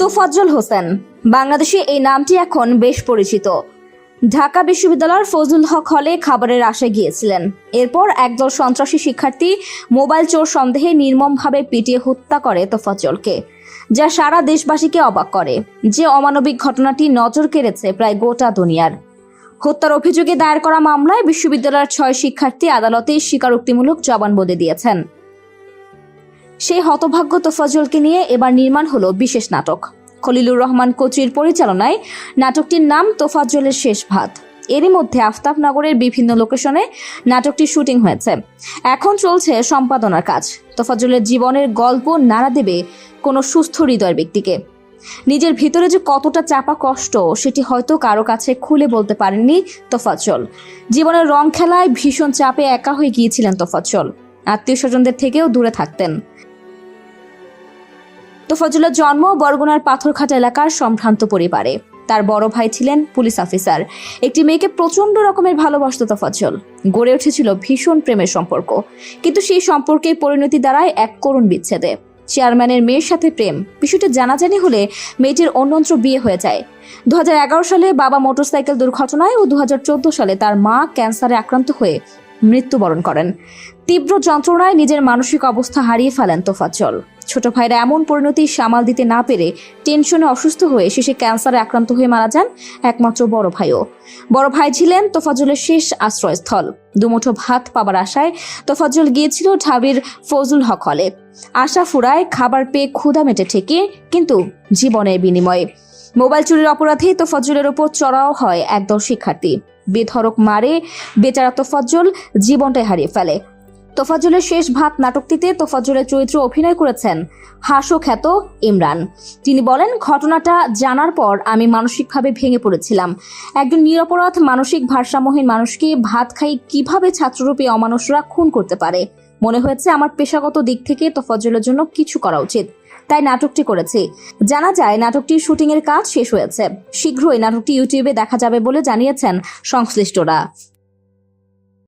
তোফাজ্জল হোসেন। বাংলাদেশে এই নামটি এখন বেশ পরিচিত। ঢাকা বিশ্ববিদ্যালয়ের ফজলুল হক হলে খাবারের আশায় গিয়েছিলেন। এরপর একদল সন্ত্রাসী শিক্ষার্থী মোবাইল চোর সন্দেহে নির্মমভাবে পিটিয়ে হত্যা করে তোফাজ্জলকে, যা সারা দেশবাসীকে অবাক করে। যে অমানবিক ঘটনাটি নজর কেড়েছে প্রায় গোটা দুনিয়ার। হত্যার অভিযোগে দায়ের করা মামলায় বিশ্ববিদ্যালয়ের ছয় শিক্ষার্থী আদালতে স্বীকারোক্তিমূলক জবানবন্দি দিয়েছেন। সেই হতভাগ্য তোফাজলকে নিয়ে এবার নির্মাণ হলো বিশেষ নাটক। খলিলুর রহমান কোচির পরিচালনায় নাটকটির নাম তোফাজ্জলের শেষ ভাত। এরই মধ্যে আফতাবনগরের বিভিন্ন লোকেশনে নাটকটির শুটিং হয়েছে। এখন চলছে সম্পাদনার কাজ। তোফাজ্জলের জীবনের গল্প নাড়া দেবে কোনো সুস্থ হৃদয়ের ব্যক্তিকে। নিজের ভিতরে যে কতটা চাপা কষ্ট, সেটি হয়তো কারও কাছে খুলে বলতে পারেননি তোফাজ্জল। জীবনের রং খেলায় ভীষণ চাপে একা হয়ে গিয়েছিলেন তোফাজ্জল। আত্মীয় স্বজনদের থেকেও দূরে থাকতেন। তোফাজুলের জন্ম বরগুনার পাথরঘাটা এলাকার সম্ভ্রান্ত পরিবারে। তার বড় ভাই ছিলেন পুলিশ অফিসার। একটি মেয়েকে প্রচণ্ড রকমের ভালোবাসত তোফাজ্জল গড়ে উঠেছিল ভীষণ প্রেমের সম্পর্ক। কিন্তু সেই সম্পর্কে পরিণতি দ্বারায় এক করুণ বিচ্ছেদে। চেয়ারম্যানের মেয়ের সাথে প্রেম। বিষয়টি জানাজানি হলে মেয়েটির অন্যত্র বিয়ে হয়ে যায়। দু হাজার এগারো সালে বাবা মোটরসাইকেল দুর্ঘটনায় ও দু হাজার চোদ্দ সালে তার মা ক্যান্সারে আক্রান্ত হয়ে মৃত্যুবরণ করেন। তীব্র যন্ত্রণায় নিজের মানসিক অবস্থা হারিয়ে ফেলেন তোফাজ্জল। ছোট ভাইরা এমন পরিণতি সামাল দিতে না পেরে টেনশনে অসুস্থ হয়ে শেষে ক্যান্সারে আক্রান্ত হয়ে মারা যান একমাত্র বড় ভাইও। বড় ভাই ছিলেন তোফাজ্জলের শেষ আশ্রয়স্থল। দুমুঠো ভাত পাবার আশায় তোফাজ্জল গিয়েছিল ঢাবির ফজল হক হলে। আশা ফুরায় খাবার পেয়ে ক্ষুধা মেটে ঠেকে, কিন্তু জীবনের বিনিময়ে। মোবাইল চুরির অপরাধে তোফাজ্জলের ওপর চড়াও হয় একদল শিক্ষার্থী। বেধরক মারে বেচারা তোফাজ্জল, জীবনটাই হারিয়ে ফেলে। তোফাজ্জলের শেষ ভাত নাটকটিতে তোফাজ্জলের চরিত্র অভিনয় করেছেন হাসো খ্যাত ইমরান। তিনি বলেন, ঘটনাটা জানার পর আমি মানসিকভাবে ভেঙে পড়েছিলাম। একজন নিরপরাধ, মানসিক ভারসাম্যহীন মানুষকে ভাত খাই কীভাবে ছাত্ররূপী অমানুষরা খুন করতে পারে? মনে হয়েছে আমার পেশাগত দিক থেকে তোফাজ্জলের জন্য কিছু করা উচিত। তাই নাটকটি করেছি। জানা যায়, নাটকটির শুটিংয়ের কাজ শেষ হয়েছে। শীঘ্রই নাটকটি ইউটিউবে দেখা যাবে বলে জানিয়েছেন সংশ্লিষ্টরা।